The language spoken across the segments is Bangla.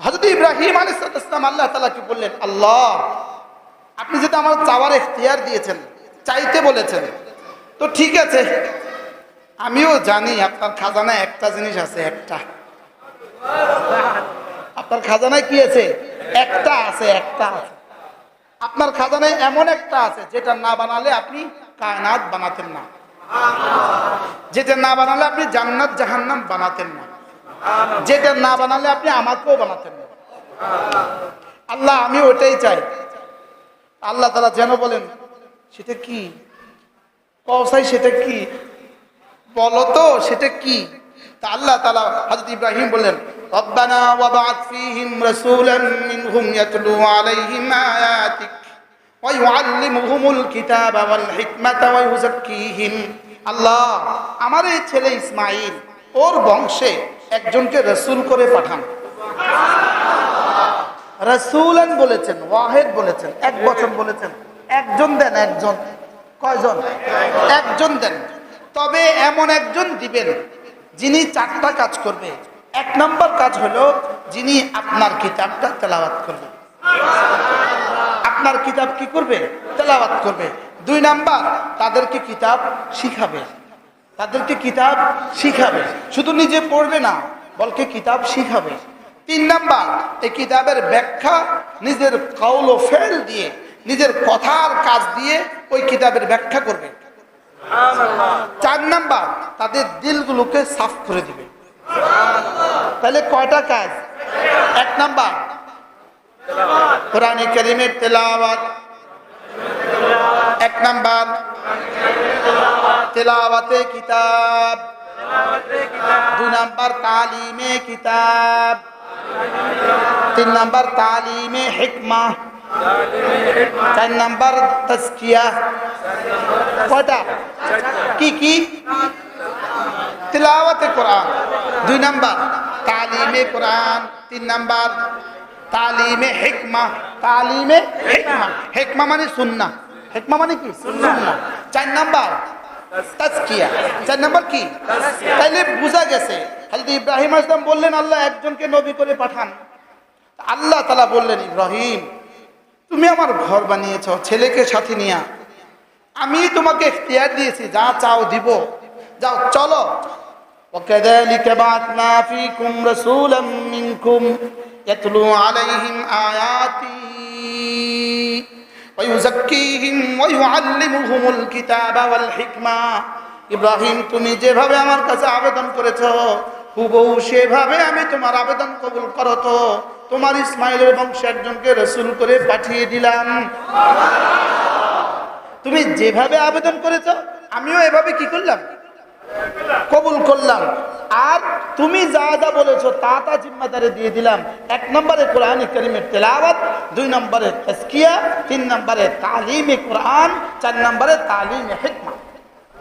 হজরত ইব্রাহিম আলী আল্লাহ তালাকে বললেন, আল্লাহ, আপনি যেটা আমার চাওয়ার এখতিয়ার দিয়েছেন, চাইতে বলেছেন। তো ঠিক আছে, আমিও জানি আপনার খাজানায় একটা জিনিস আছে, একটা। আপনার খাজানায় কি আছে? একটা আছে একটা আছে। আপনার খাজানায় এমন একটা আছে, যেটা না বানালে আপনি কায়নাত বানাতেন না। যেটা না বানালে আপনি জান্নাত জাহান্নাম বানাতেন না। যেটা না বানালে আপনি আমাকেও বানাতেন না আল্লাহ আমি ওটাই চাই আল্লাহ তারা যেন বলেন সেটা কি কসাই সেটা কি বলো তো সেটা কি তা আল্লাহ তালা হজরত ইব্রাহিম বললেন ربنا وبعث فيهم رسولا منهم يتلو عليهم آياتك ويعلمهم الكتاب والحكمة ويزكيهم আল্লাহ আমার এই ছেলে ইসমাইল ওর বংশে একজনকে রসুল করে পাঠান। রসুলেন বলেছেন, ওয়াহেদ বলেছেন, এক বছর বলেছেন, একজন দেন একজন, কয়জন? একজন দেন। তবে এমন একজন দিবেন, যিনি চারটা কাজ করবে। এক নম্বর কাজ হলো, যিনি আপনার কিতাবটা তেলাওয়াত করবে। আপনার কিতাব কি করবে? তেলাওয়াত করবে। দুই নাম্বার, তাদেরকে কিতাব শিখাবে। তাদেরকে কিতাব শিখাবে। শুধু নিজে পড়বে না বলকে কিতাব শিখাবে। তিন নাম্বার, এই কিতাবের ব্যাখ্যা নিজের কাউল ও ফেল দিয়ে, নিজের কথার কাজ দিয়ে ওই কিতাবের ব্যাখ্যা করবে। চার নাম্বার, তাদের দিলগুলোকে সাফ করে দিবে। তাহলে কয়টা কাজ? এক নাম্বার, কোরআনে করিমের তেলাওয়াত। এক নাম্বার তেলাওয়াতে কিতাব। দুই নাম্বার তালিমে কিতাব। তিন নাম্বার তালিমে হিকমা। চার নাম্বার তস্কিয়া কয়টা? কি কি? তিলাওয়াতে কোরআন। দুই নাম্বার তালিমে কোরআন। তিন নাম্বার তালিমে হেকমা। তালিমে হেকমা। হেকমা মানে সুন্না হেকমা মানে কি? সুন্না চার নাম্বার তাজকিয়া চার নাম্বার কি তাইলে বোঝা গেছে হযরত ইব্রাহিম আসলাম বললেন আল্লাহ একজনকে নবী করে পাঠান আল্লাহ তালা বললেন ইব্রাহিম তুমি আমার ঘর বানিয়েছ ছেলেকে সাথে নিয়া আমি তোমাকে এখতিয়ার দিয়েছি যা চাও দিব যাও চলো وكذلك بعثنا فيكم رسولا منكم يتلو عليهم آياتي ويزكيهم ويعلمهم الكتاب والحكمة ইব্রাহিম তুমি যেভাবে আমার কাছে আবেদন করেছ হুবহু সেভাবে আমি তোমার আবেদন কবুল করো তো তোমার ইসমাইলের বংশে একজনকে রসুল করে পাঠিয়ে দিলাম তুমি যেভাবে আবেদন করেছ আমিও এভাবে কি করলাম কবুল করলাম। আর তুমি যা যা বলেছ, তা তা জিম্মাদারে দিয়ে দিলাম। এক নম্বরে কোরআন করিমের তেলাওয়াত, দুই নম্বরে তস্কিয়া তিন নম্বরে তালিমে কোরআন, চার নম্বরে তালিমে হেকমা।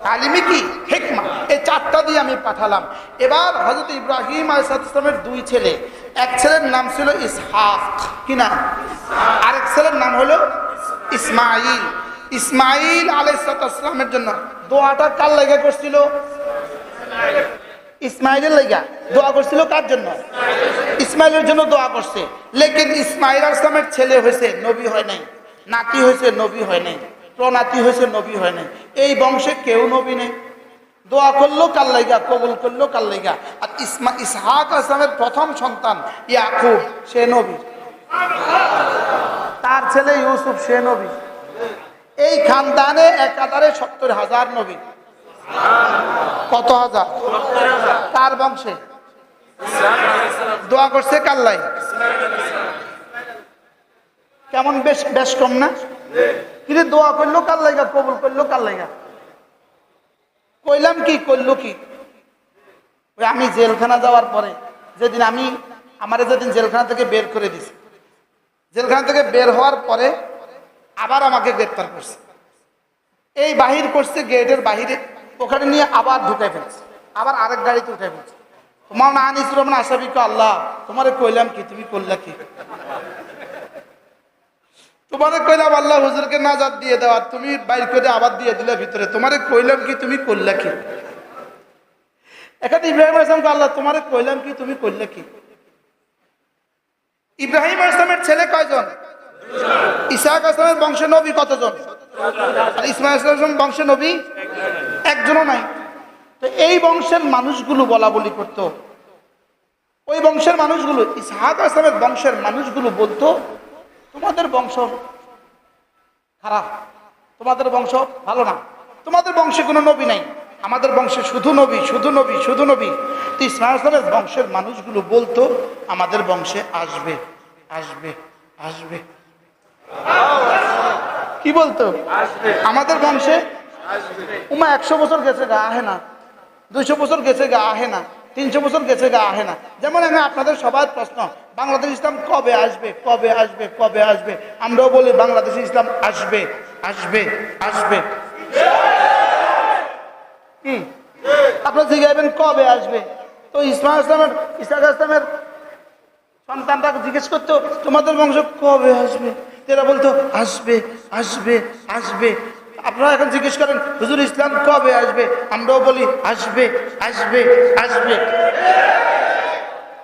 তালিমে কি? হেকমা। এই চারটা দিয়ে আমি পাঠালাম। এবার হজরত ইব্রাহিম আলাইসালামের দুই ছেলে। এক ছেলের নাম ছিল ইসহাক। কি নাম? আরেক ছেলের নাম হলো ইসমাইল ইসমাইল আলাইসালামের জন্য দোয়াটা কার লেগে করছিল? ইসমাইলের লেগা দোয়া করছিল কার জন্য? ইসমাইলের জন্য দোয়া করছে। লেকিন ইসমাইল আসলামের ছেলে হয়েছে, নবী হয় নাই। নাতি হয়েছে, নবী হয় নাই। প্রনাতি হয়েছে, নবী হয় নাই। এই বংশে কেউ নবী নেই। দোয়া করল কাল লাইগা, কবুল করল কাল লাইগা। আর ইসমা, ইসহাক আসলামের প্রথম সন্তান ইয়াকুব, সে নবী। তার ছেলে ইউসুফ, সে নবী। এই খানদানে একাধারে সত্তর হাজার নবী। কত হাজার? কার বংশে? দোয়া করছে কাল্লাই কেমন বেশ বেশ কম না? কিন্তু দোয়া করল কাল্লাইগা কবুল করল কাল্লাইগা কইলাম কি, করল কি? আমি জেলখানা যাওয়ার পরে যেদিন আমি, আমার যেদিন জেলখানা থেকে বের করে দিছি, জেলখানা থেকে বের হওয়ার পরে আবার আমাকে গ্রেপ্তার করছে। এই বাহির করছে গেটের বাহিরে। ওখানে নিয়ে আবার ঢুকাই ফেলছে। আবার আরেক গাড়িতে উঠে ফেলছে। তোমার না আনিস রহমান আসাবিক আল্লাহ, তোমারে কইলাম কি, তুমি করলা কি? তোমারে কইলাম, আল্লাহ, হুজুরকে নাজাদ দিয়ে দেওয়া তুমি বাইর করে আবার দিয়ে দিলে ভিতরে। তোমারে কইলাম কি, তুমি করলা কি? এখানে ইব্রাহিম আসলামকে আল্লাহ, তোমারে কইলাম কি, তুমি করলে কি? ইব্রাহিম আসলামের ছেলে কয়জন? ইসাহাক আসলামের বংশে নবী কতজন? আর আসলামের বংশে নবী একজনও নাই। তো এই বংশের মানুষগুলো বলা বলি করতো। ওই বংশের মানুষগুলো ইসহাক আসলামের বংশের মানুষগুলো বলতো তোমাদের বংশ খারাপ তোমাদের বংশ ভালো না। তোমাদের বংশে কোনো নবী নাই। আমাদের বংশে শুধু নবী শুধু নবী শুধু নবী। তো ইসমাইল আসলামের বংশের মানুষগুলো বলতো আমাদের বংশে আসবে আসবে আসবে। কি বলতো? আমাদের বংশে উমা, একশো বছর গেছে গা, আহে না। দুইশো বছর গেছে গা, আহে না। তিনশো বছর গেছে গা, আহে না। যেমন আমি আপনাদের সবার প্রশ্ন, বাংলাদেশ ইসলাম কবে আসবে কবে আসবে কবে আসবে? আমরাও বলি, বাংলাদেশ ইসলাম আসবে আসবে আসবে। কি আপনারা জিজ্ঞাসবেন কবে আসবে? তো ইসমাল ইসলামের, ইসলাম ইসলামের সন্তানটা জিজ্ঞেস করতো, তোমাদের বংশ কবে আসবে? এরা বলতো, আসবে আসবে আসবে। আপনারা এখন জিজ্ঞেস করেন হুজুর ইসলাম কবে আসবে? আমরাও বলি আসবে আসবে আসবে।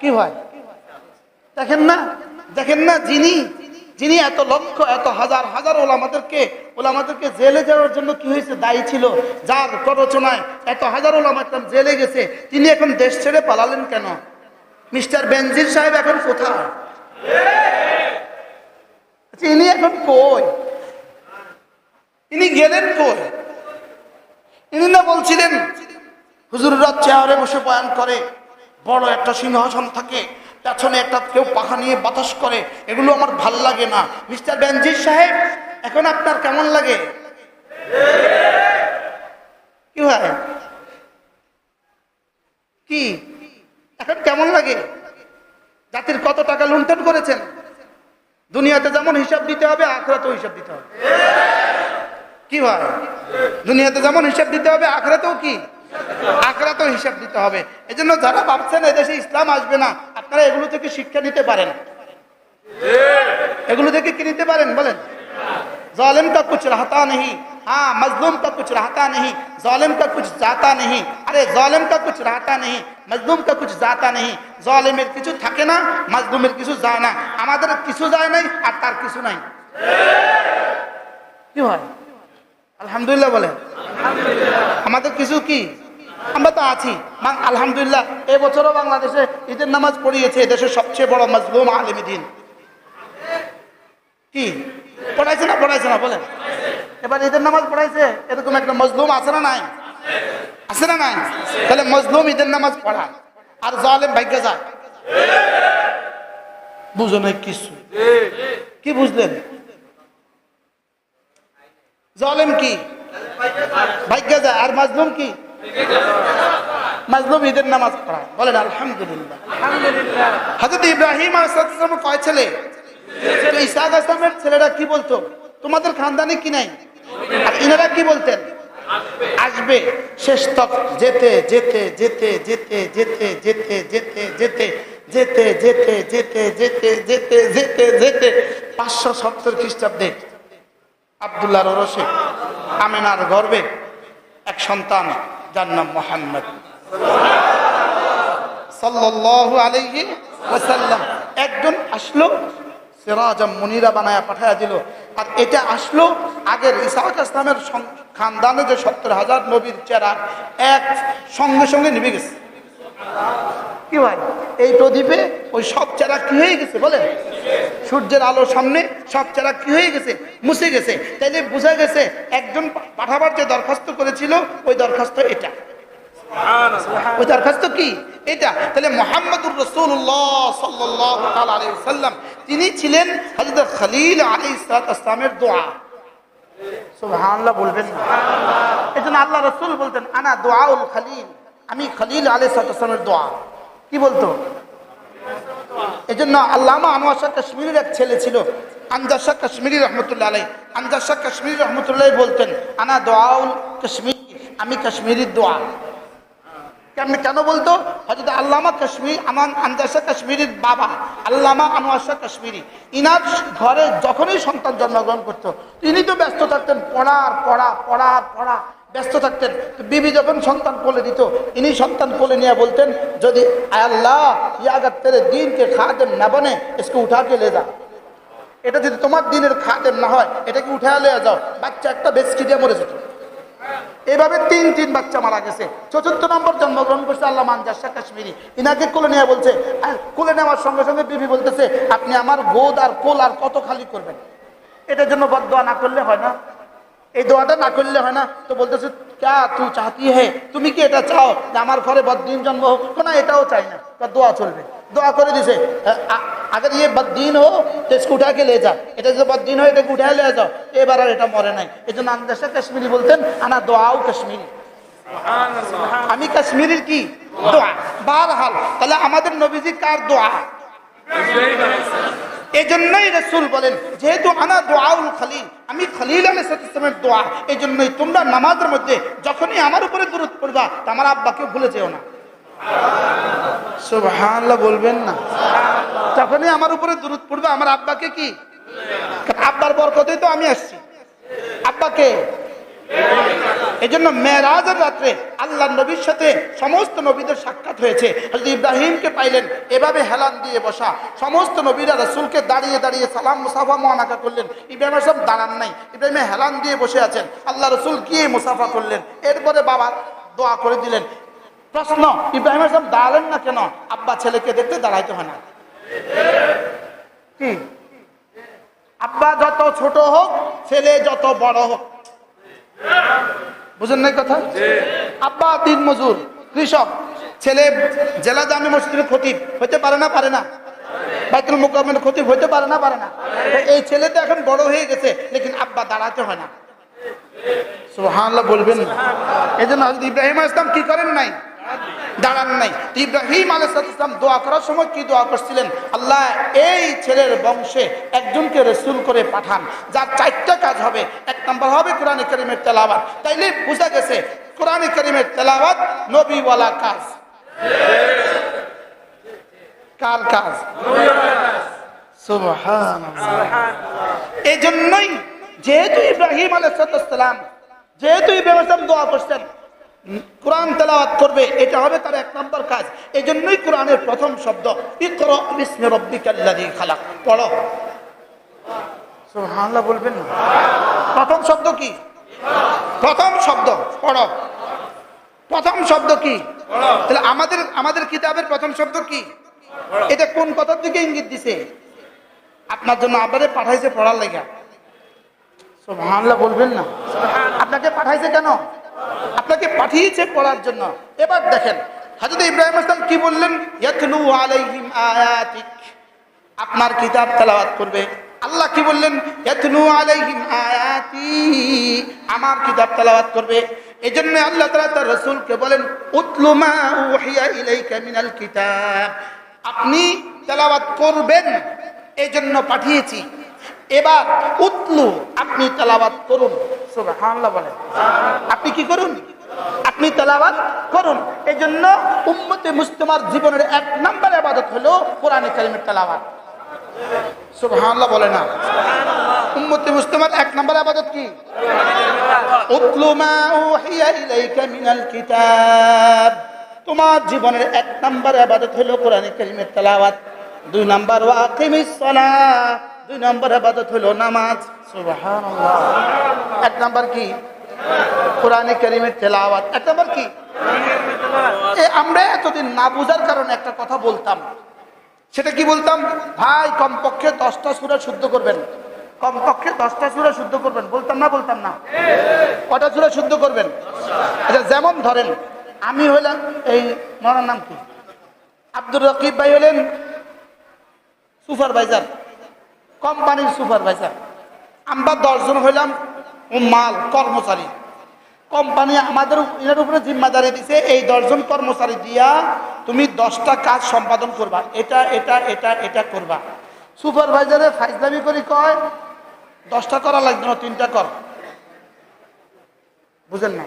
কি হয়? দেখেন না দেখেন না যিনি যিনি এত লক্ষ এত হাজার হাজার ওলামাদেরকে ওলামাদেরকে জেলে যাওয়ার জন্য কি হয়েছে দায়ী ছিল? যার প্ররোচনায় এত হাজার ওলামা ইকরাম জেলে গেছে তিনি এখন দেশ ছেড়ে পালালেন কেন? মিস্টার বেনজির সাহেব এখন কোথায়? আচ্ছা, ইনি এখন কই? ইনি গেলেন কই? ইনি না বলছিলেন, হুজুররা চেয়ারে বসে বয়ান করে, বড় একটা সিংহাসন থাকে, পেছনে একটা কেউ পাখা নিয়ে বাতাস করে, এগুলো আমার ভালো লাগে না। মিস্টার বেনজির সাহেব, এখন আপনার কেমন লাগে? কি হয় কি? এখন কেমন লাগে? জাতির কত টাকা লুণ্ঠন করেছেন? দুনিয়াতে যেমন হিসাব দিতে হবে, আখরাতেও হিসাব দিতে হবে। কি ভাই দুনিয়াতে যেমন হিসাব দিতে হবে আখরাতেও কি আখরাতেও হিসাব দিতে হবে এজন্য যারা ভাবছেন এদেশে ইসলাম আসবে না আপনারা এগুলো থেকে শিক্ষা নিতে পারেন এগুলো থেকে কি নিতে পারেন বলেন जालिम का कुछ रहता नहीं हाँ मजलूम का कुछ रहता नहीं जालिम का कुछ जाता नहीं अरे जालिम का कुछ रहता नहीं মজলুম কা কুছ জাতা নেই জালেমের কিছু থাকে না মাজলুমের কিছু যায় না আমাদের কিছু যায় নাই আর তার কিছু নাই কি হয় আলহামদুলিল্লাহ বলেন। আমাদের কিছু কি? আমরা তো আছি। আলহামদুলিল্লাহ এবছরও বাংলাদেশে ঈদের নামাজ পড়িয়েছে দেশের সবচেয়ে বড় মজলুম আলমী দিন। কি? পড়াইছে না পড়াইছে না, বলেন। এবার ঈদের নামাজ পড়াইছে, এরকম একটা মজলুম আছে না নাই? আছে না নাই? তাহলে মজলুম ঈদের নামাজ পড়া। আর জালেম ভাগ্য যায় বুঝো না কিছু। কি বুঝলেন? জালেম কি ভাগ্য আর মাজলুম কি মাজলুম ঈদের নামাজ পড়ায় বলেন আলহামদুলিল্লাহ হজরত ইব্রাহিম আলাইহিসসালাম কয় ছেলে তো ইসাক আসলামের ছেলেরা কি বলতো তোমাদের খানদানে কি নাই আর ইনারা কি বলতেন আসবে শেষ তক যেতে যেতে যেতে যেতে যেতে যেতে যেতে যেতে যেতে যেতে যেতে যেতে যেতে যেতে যেতে পাঁচশো সত্তর খ্রিস্টাব্দে আবদুল্লাহ রসে আমেনার গর্বে এক সন্তান, যার নাম মোহাম্মদ। আলাইহি ওয়াসাল্লাম একজন আসলো সিরাজাম মুনিরা বানায়া পাঠায়া দিল। আর এটা আসলো আগের ইসাহাক ইসলামের খানদানে যে সত্তর হাজার নবীর চেরা এক সঙ্গে সঙ্গে নিভে গেছে। কি ভাই? এই প্রদীপে ওই সব চেরা কি হয়ে গেছে বলেন? সূর্যের আলোর সামনে সব চেরা কি হয়ে গেছে? মুছে গেছে। তাইলে বোঝা গেছে একজন পাঠাবার যে দরখাস্ত করেছিল ওই দরখাস্ত এটা। ওই দরখাস্ত কি? এটা। তাহলে মোহাম্মদুর রসুল্লাহ সাল্লাহ সাল্লাম তিনি ছিলেন হজরত খলিল আলী ইসলামের দোয়া। সুবহানাল্লাহ বলবেন না। এই জন্য আল্লাহ রসুল বলতেন আনা দোয়াউল খলিল। আমি খলিল আলী সালামের দোয়া। কি বলতো? এই জন্য আল্লামা আনোয়ার কাশ্মীরের এক ছেলে ছিল, আনজার কাশ্মীরি রহমতুল্লাহ আলাই আনজার কাশ্মীরি রহমতুল্লাহ বলতেন, আনা দোয়াউল কাশ্মীর, আমি কাশ্মীরির দোয়া। কেমনি কেন বলতো? হজরত আল্লামা কাশ্মীর আমার আন্দাসা কাশ্মীরির বাবা, আল্লামা আনোয়ার শাহ কাশ্মীরি। ইনার ঘরে যখনই সন্তান জন্মগ্রহণ করতো, তিনি তো ব্যস্ত থাকতেন, পড়ার, পড়া পড়ার পড়া। ব্যস্ত থাকতেন। বিবি যখন সন্তান কোলে দিত, ইনি সন্তান কোলে নিয়ে বলতেন, যদি আল্লাহ ইয়া দিনকে খাদেন না বনে, এসকে উঠাকে লে যা। এটা যদি তোমার দিনের খাদেন না হয় এটাকে উঠে লেয়া যাও? বাচ্চা একটা বেচকি দিয়ে মরে যেত। এভাবে তিন তিন বাচ্চা মারা গেছে। চতুর্থ নম্বর জন্মগ্রহণ করছে আল্লাহ মানজাসা কাশ্মীরি। ইনাকে কোলে নেওয়া বলছে কোলে নেওয়ার সঙ্গে সঙ্গে বিবি বলতেছে, আপনি আমার গোদ আর কোল আর কত খালি করবেন? এটার জন্য বদ না করলে হয় না। এই দোয়াটা না করলে হয় না। তো বলতেছে ক্যা তু চাহতি হে? তুমি কি এটা চাও যে আমার ঘরে বদিন জন্ম হোক? না এটাও চাই না। তার দোয়া চলবে। দোয়া করে দিছে আগে ইয়ে বদিন হো তো উঠাকে লে যা। এটা যদি বদিন হয় এটাকে উঠায় লিয়ে যাও। এবার আর এটা মরে নাই। এই জন্য আন্দাজটা কাশ্মীরি বলতেন আনা দোয়াও কাশ্মীরি। আমি কাশ্মীরের কি? দোয়া। বারহাল। তাহলে আমাদের নবীজি কার দোয়া? এই জন্যই রসুল বলেন, যেহেতু আনা দোয়াউল খালিল, আমি খালিল আলাইসালামের দোয়া এই জন্যই তোমরা নামাজের মধ্যে যখনই আমার উপরে দূরত পড়বা, তা আমার আব্বাকে ভুলে যেও না। সুবহানাল্লাহ বলবেন না। যখনই আমার উপরে দূরত পড়বে, আমার আব্বাকে কি? আব্বার বরকতেই তো আমি আসছি। আব্বাকে এই জন্য মেয়েরাজের রাত্রে আল্লাহ নবীর সাথে সমস্ত নবীদের সাক্ষাৎ হয়েছে। হযরত ইব্রাহিমকে পাইলেন, এভাবে হেলান দিয়ে বসা। সমস্ত নবীরা রসুলকে দাঁড়িয়ে দাঁড়িয়ে সালাম মুসাফা মোয়ানাকা করলেন। ইব্রাহিম সব দাঁড়ান নাই। ইব্রাহিম হেলান দিয়ে বসে আছেন। আল্লাহ রসুল গিয়ে মুসাফা করলেন। এরপরে বাবা দোয়া করে দিলেন। প্রশ্ন, ইব্রাহিম সব দাঁড়ালেন না কেন? আব্বা ছেলেকে দেখতে দাঁড়াইতে হয় না। আব্বা যত ছোট হোক, ছেলে যত বড় হোক বুঝেন নাই কথা? আব্বা দিন মজুর, কৃষক, ছেলে, জেলা জামি মসজিদের ক্ষতি হইতে পারে না পারে না। বাইতুল মুকামের খতিব হইতে পারে না পারে না। এই ছেলে তো এখন বড় হয়ে গেছে, লেকিন আব্বা দাঁড়াতে হয় না। সুবহানাল্লাহ বলবেন। এই জন্য ইব্রাহিম ইসলাম কি করেন নাই? দাঁড়ান নাই। ইব্রাহিম আলাইসালাম দোয়া করার সময় কি দোয়া করছিলেন? আল্লাহ, এই ছেলের বংশে একজনকে রসুল করে পাঠান, যার চারটা কাজ হবে। এক নম্বর হবে কোরআন করিমের তেলাওয়াত। তাইলে বুঝা গেছে, কোরআন করিমের তেলাওয়াত নবীওয়ালা কাজ। কার কাজ? এই জন্যই যেহেতু ইব্রাহিম আলাইসালাম যেহেতু ইব্রাহিম দোয়া করছেন কোরআন তেলাওয়াত করবে এটা হবে তার এক নম্বর কাজ। এই জন্যই কোরআনের প্রথম শব্দ খালাক। পড়ো। সুবহানাল্লাহ বলবেন না? প্রথম শব্দ কি? প্রথম শব্দ পড়ো। প্রথম শব্দ কি? তাহলে আমাদের আমাদের কিতাবের প্রথম শব্দ কি? এটা কোন কথার দিকে ইঙ্গিত দিছে? আপনার জন্য আবারে পাঠাইছে পড়ার লেগা। সুবহানাল্লাহ বলবেন না? আপনাকে পাঠাইছে কেন? আপনাকে পাঠিয়েছে পড়ার জন্য। এবার দেখেন, হাজরত ইব্রাহিম আসলাম কি বললেন? ইয়াতলু আলাইহিম আয়াতিক। আপনার কিতাব তেলাওয়াত করবে। আল্লাহ কি বললেন? ইয়াতলু আলাইহিম আয়াতি। আমার কিতাব তেলাওয়াত করবে। এজন্য আল্লাহ তাআলা তার রাসূলকে বলেন, উতলু মা উহিয়া ইলাইকা মিনাল কিতাব। আপনি তেলাওয়াত করবেন এই জন্য পাঠিয়েছি। এবার উতলু, আপনি তেলাওয়াত করুন। আপনি কি করুন? আপনি তেলাওয়াত করুন। এই জন্য উম্মতে মুস্তমার জীবনের এক নম্বর আবাদত হলো কোরআনে তেলাওয়াত। সুবহানাল্লাহ বলে এক আবাদত কি? তোমার জীবনের এক নম্বর আবাদত হলো কোরআনে কারিমের তেলাওয়াত। দুই নম্বর দুই নম্বর আবাদত হলো নামাজ। এক নম্বর কি? কোরআনে কারিমের তেলাওয়াত। এক নম্বর কি? আমরা এতদিন না বুঝার কারণে একটা কথা বলতাম। সেটা কি বলতাম? ভাই, কমপক্ষে দশটা সুরা শুদ্ধ করবেন। কমপক্ষে দশটা সুরা শুদ্ধ করবেন। বলতাম না বলতাম না? কটা সুরা শুদ্ধ করবেন? আচ্ছা যেমন ধরেন, আমি হইলাম এই মরার নাম কি? আব্দুর রকিব ভাই হলেন সুপারভাইজার, কোম্পানির সুপারভাইজার। আমরা দশজন হইলাম মাল কর্মচারী। কোম্পানি আমাদের এনার উপরে জিম্মাদারি দিছে, এই দশজন কর্মচারী দিয়া তুমি দশটা কাজ সম্পাদন করবা। এটা এটা এটা এটা করবা। সুপারভাইজারে ফাইজলামি করি কয়, দশটা করা লাগবে না, তিনটা কর। বুঝেন না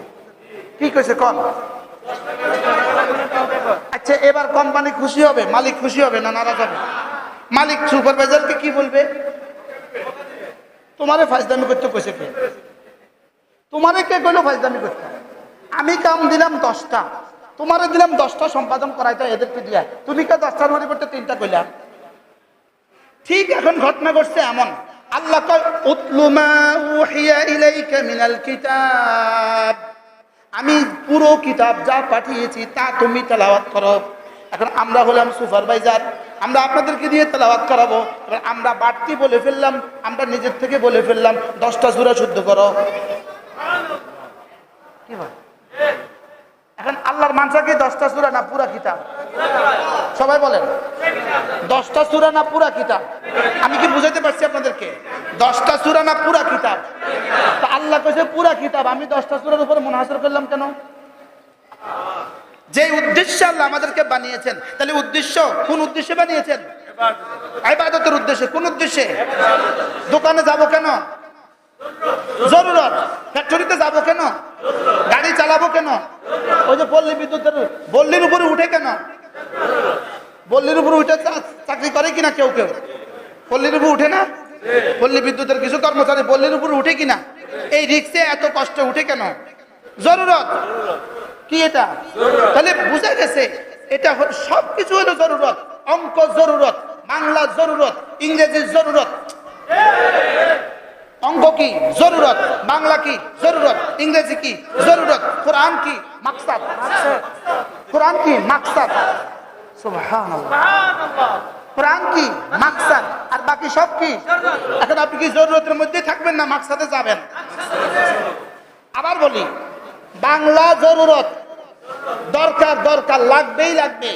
কি কইছে কর। আচ্ছা এবার কোম্পানি খুশি হবে, মালিক খুশি হবে না নারাজ হবে? মালিক সুপারভাইজারকে কি বলবে? তোমারে ফাইজলামি করতে কইছে কে? তোমারে কে কইলো ফাইজদামি করতে? আমি কাম দিলাম দশটা। তোমারে দিলাম দশটা সম্পাদন করাইতে এদেরকে দিয়া। তুমি কে দশটার পরিবর্তে তিনটা কইলা? ঠিক এখন ঘটনা ঘটছে এমন। আল্লাহ কয়, উতলু মা উহিয়া ইলাইকা মিনাল কিতাব। আমি পুরো কিতাব যা পাঠিয়েছি তা তুমি তেলাওয়াত করো। এখন আমরা হলাম সুপারভাইজার, আমরা আপনাদেরকে দিয়ে তেলাওয়াত করাবো। আমরা বাড়তি বলে ফেললাম, আমরা নিজের থেকে বলে ফেললাম, দশটা সুরা শুদ্ধ করো। কি হয় এখন আল্লাহর মানসা কি দশটা সুরা না পুরা কিতাব? সবাই বলেন, দশটা সুরা না পুরা কিতাব? আমি কি বুঝাইতে পারছি আপনাদেরকে? দশটা সুরা না পুরা কিতাব? তা আল্লাহ কইছে পুরা কিতাব, আমি দশটা সুরার উপর মনহাসর করলাম কেন? যে উদ্দেশ্যে আল্লাহ আমাদেরকে বানিয়েছেন, তাহলে উদ্দেশ্য কোন উদ্দেশ্যে বানিয়েছেন? ইবাদতের উদ্দেশ্যে। কোন উদ্দেশ্যে? দোকানে যাব কেন? জরুরত। ফ্যাক্টরিতে যাব কেন? গাড়ি চালাবো কেন? ওই যে পল্লী বিদ্যুতের বল্লির উপরে উঠে কেন? বল্লির উপরে উঠে চাকরি করে কিনা কেউ কেউ? পল্লীর উপর উঠে না? পল্লী বিদ্যুতের কিছু কর্মচারী পল্লীর উপর উঠে কিনা? এই রিক্সে এত কষ্ট উঠে কেন? জরুরত। কি এটা? তাহলে বুঝা গেছে এটা সবকিছু হলো জরুরত। অঙ্ক জরুরত বাংলা জরুরত ইংরেজি জরুরত। অঙ্ক কি? জরুরত। বাংলা কি? জরুরত। ইংরেজি কি? জরুরত। কোরআন কি? মাকসাদ। কোরআন কি? মাকসাদ। কোরআন কি? মাকসাদ। আর বাকি সব কি? এখন আপনি কি জরুরতের মধ্যে থাকবেন না মাকসাদে যাবেন? আবার বলি বাংলা জরুরত। দরকার দরকার লাগবেই লাগবে।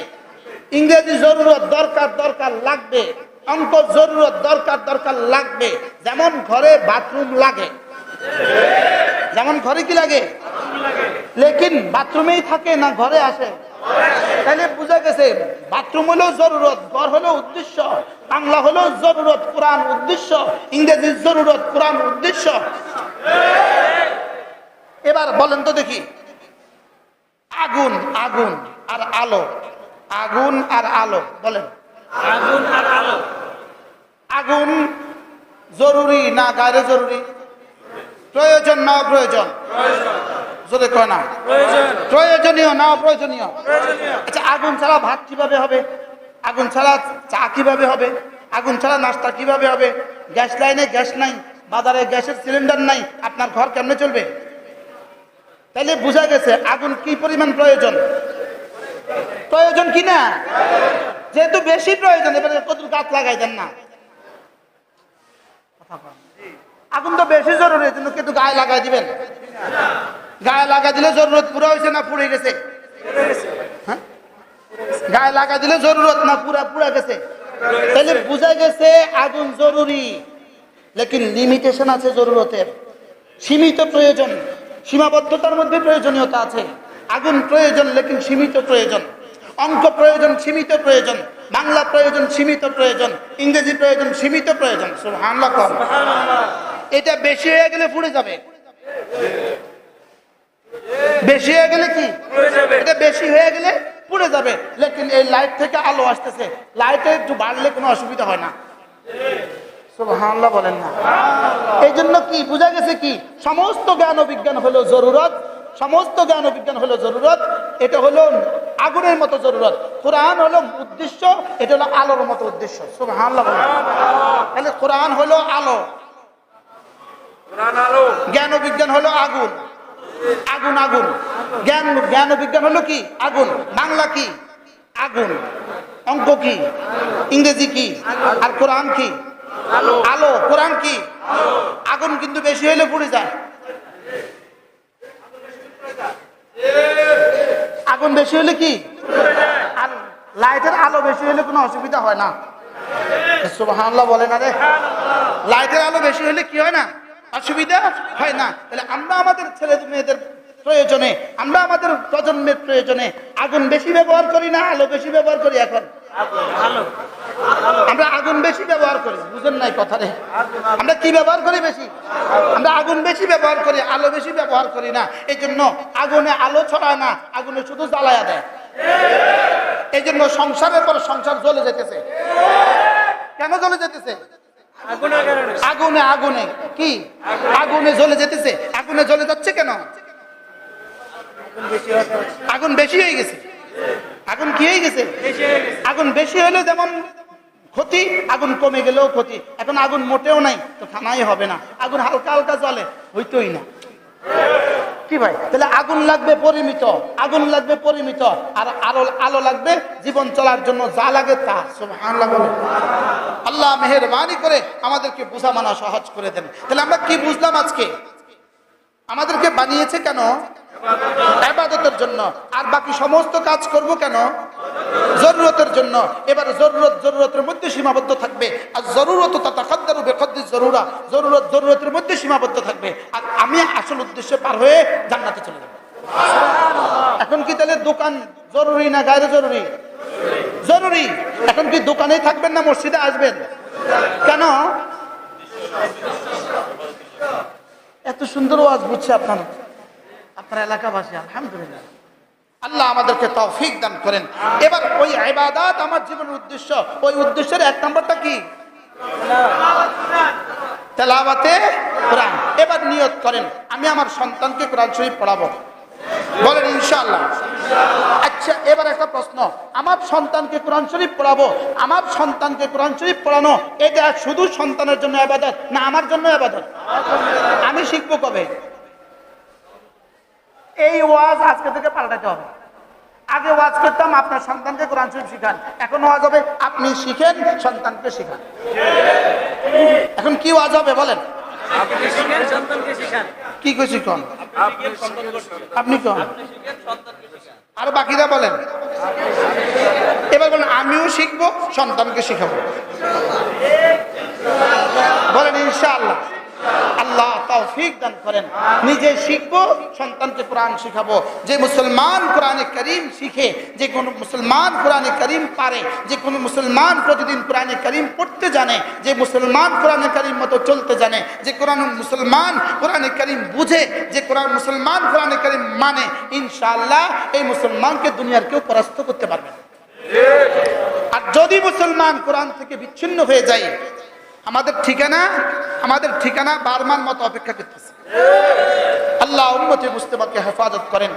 ইংরেজি জরুরত দরকার দরকার লাগবে। অঙ্ক জরুরত দরকার দরকার লাগবে। যেমন ঘরে বাথরুম লাগে। যেমন ঘরে কি লাগে? লেকিন বাথরুমেই থাকে না ঘরে আসে? তাহলে বুঝা গেছে বাথরুম হলো জরুরত, ঘর হলো উদ্দেশ্য, বাংলা হলো জরুরত, কোরআন উদ্দেশ্য, ইংরেজি জরুরত, কোরআন উদ্দেশ্য। এবার বলেন তো দেখি। আগুন আগুন আর আলো। আগুন আর আলো বলেন। আগুন আর আলো। আগুন জরুরি না গায়ে জরুরি? প্রয়োজন না প্রয়োজন। যদি কয় না। প্রয়োজনীয় না অপ্রয়োজনীয়? প্রয়োজনীয়। আচ্ছা আগুন ছাড়া ভাত কীভাবে হবে? আগুন ছাড়া চা কীভাবে হবে? আগুন ছাড়া নাস্তা কীভাবে হবে? গ্যাস লাইনে গ্যাস নাই বাজারে গ্যাসের সিলিন্ডার নাই আপনার ঘর কেমনে চলবে? তাইলে বোঝা গেছে আগুন কি পরিমাণ প্রয়োজন? প্রয়োজন কি না? যেহেতু বেশি প্রয়োজন, এবারে কত গাছ লাগাই দেন না? আগুন তো বেশি জরুরি জন্য কিন্তু গায়ে লাগাই দিবেন। গায়ে লাগা দিলে জরুরত পুরো হয়েছে না পুড়ে গেছে? হ্যাঁ? গায়ে লাগা দিলে জরুরত না পুরা পুরা গেছে? তাহলে বোঝা গেছে আগুন জরুরি, লেকিন লিমিটেশন আছে জরুরতের। সীমিত প্রয়োজন। সীমাবদ্ধতার মধ্যে প্রয়োজনীয়তা আছে। আগুন প্রয়োজন লেকিন সীমিত প্রয়োজন। অঙ্ক প্রয়োজন সীমিত প্রয়োজন। বাংলা প্রয়োজন সীমিত প্রয়োজন। ইংরেজি প্রয়োজন সীমিত প্রয়োজন। সুবহানাল্লাহ কম। এটা বেশি হয়ে গেলে পুড়ে যাবে। বেশি হয়ে গেলে কি? এটা বেশি হয়ে গেলে পুড়ে যাবে। লেকিন এই লাইট থেকে আলো আসতেছে। লাইটে একটু বাড়লে কোনো অসুবিধা হয় না। সুবহানাল্লাহ বলেন না। এই জন্য কি বোঝা গেছে কি? সমস্ত জ্ঞান ও বিজ্ঞান হলো জরুরত সমস্ত জ্ঞান ও বিজ্ঞান হলো জরুরত এটা হলো আগুনের মতো জরুরত। কোরআন হলো উদ্দেশ্য এটা হলো আলোর মতো উদ্দেশ্য। সুবহানাল্লাহ বলেন তাহলে কোরআন হলো আলো। আলো। জ্ঞান ও বিজ্ঞান হলো আগুন। আগুন আগুন। জ্ঞান জ্ঞান ও বিজ্ঞান হলো কি? আগুন। বাংলা কি? আগুন। অঙ্ক কি? ইংরেজি কি? আর কোরআন কি? আলো। কোরআন কি? আগুন কিন্তু বেশি হইলে পুড়ে যায়। আগুন বেশি হলে কি? আর লাইটের আলো বেশি হলে কোনো অসুবিধা হয় না। সুবহানাল্লাহ বলে না রে। লাইটের আলো বেশি হলে কি হয় না? অসুবিধা হয় না। তাহলে আমরা আমাদের ছেলে মেয়েদের প্রয়োজনে আমরা আমাদের প্রজন্মের প্রয়োজনে আগুন বেশি ব্যবহার করি না আলো বেশি ব্যবহার করি এখন। আমরা আগুন বেশি ব্যবহার করি বুঝেন নাই কথা রে আমরা কি ব্যবহার করি বেশি? আমরা আগুন বেশি ব্যবহার করি আলো বেশি ব্যবহার করি না। এই জন্য আগুনে আলো ছড়ায় না আগুনে শুধু জ্বালায়া দেয়। এই জন্য সংসারের পর সংসার জ্বলে যেতেছে। কেন জ্বলে যেতেছে? আগুনে আগুনে। কি? আগুনে জ্বলে যেতেছে। আগুনে জ্বলে যাচ্ছে কেন? আগুন বেশি হয়ে গেছে। আগুন কি হয়ে গেছে? আগুন বেশি হলে যেমন ক্ষতি আগুন কমে গেলেও ক্ষতি। এখন আগুন মোটেও নাই তো খানাই হবে না। আগুন হালকা হালকা জ্বলে হইতোই না। কি ভাই? তাহলে আগুন লাগবে পরিমিত আগুন লাগবে পরিমিত আর আলো আলো লাগবে জীবন চলার জন্য যা লাগে তা। আল্লাহ মেহেরবানি করে আমাদেরকে বোঝা মানা সহজ করে দেন। তাহলে আমরা কি বুঝলাম আজকে? আমাদেরকে বানিয়েছে কেন? আবাদতের জন্য। আর বাকি সমস্ত কাজ করব কেন? জরুরতের জন্য। এবার জরুরত জরুরতের মধ্যে সীমাবদ্ধ থাকবে। আর জরুরত তথা খাদ্দারু জরুরা। জরুরত জরুরতের মধ্যে সীমাবদ্ধ থাকবে। আর আমি আসল উদ্দেশ্যে পার হয়ে জান্নাতে চলে যাব। এখন কি তাহলে দোকান জরুরি না গায়ে জরুরি? জরুরি। এখন কি দোকানেই থাকবেন না মসজিদে আসবেন? কেন? এত সুন্দর ওয়াজ বুঝছে আপনার। আপনার এলাকাবাসী, আলহামদুলিল্লাহ। আল্লাহ আমাদেরকে তৌফিক দান করেন। এবার ওই ইবাদত আমার জীবনের উদ্দেশ্য। ওই উদ্দেশ্যের এক নম্বরটা কি? তেলাওয়াতে কোরআন। এবার নিয়ত করেন। আমি আমার সন্তানকে কোরআন শরীফ পড়াবো। বলেন, ইনশাআল্লাহ। আচ্ছা এবার একটা প্রশ্ন। আমার সন্তানকে কোরআন শরীফ পড়াবো? আমার সন্তানকে কোরআন শরীফ পড়ানো, এটা শুধু সন্তানের জন্য আবাদত না আমার জন্য আবাদত? আমি শিখব কবে? এই ওয়াজ আজকে থেকে পাল্টাতে হবে। আগে ওয়াজ করতাম আপনার সন্তানকে কোরআন শরীফ শিখান। এখন ওয়াজ হবে আপনি শিখেন সন্তানকে শিখান। এখন কি ওয়াজ হবে বলেন? কি কইছি কন? আপনি কন? আর বাকিরা বলেন। এবার বলেন আমিও শিখব সন্তানকে শিখাবো। বলেন ইনশাআল্লাহ। আল্লাহ তৌফিক দান করেন। নিজে শিখব সন্তানকে কোরআন শিখাবো। যে মুসলমান কোরআনে করিম শিখে যে কোনো মুসলমান কোরআনে করিম পারে যে কোনো মুসলমান প্রতিদিন কোরআনে করিম পড়তে জানে যে মুসলমান কোরআনে করিম মতো চলতে জানে যে কোরআন মুসলমান কোরআনে করিম বুঝে যে কোরআন মুসলমান কোরআনে করিম মানে ইনশাআল্লাহ এই মুসলমানকে দুনিয়ার কেউ পরাস্ত করতে পারবে আর যদি মুসলমান কোরআন থেকে বিচ্ছিন্ন হয়ে যায় আমাদের ঠিকানা আমাদের ঠিকানা বারমার মতো অপেক্ষা করতেছে। আল্লাহ উন্মতি মুস্তফাকে হেফাজত করেন।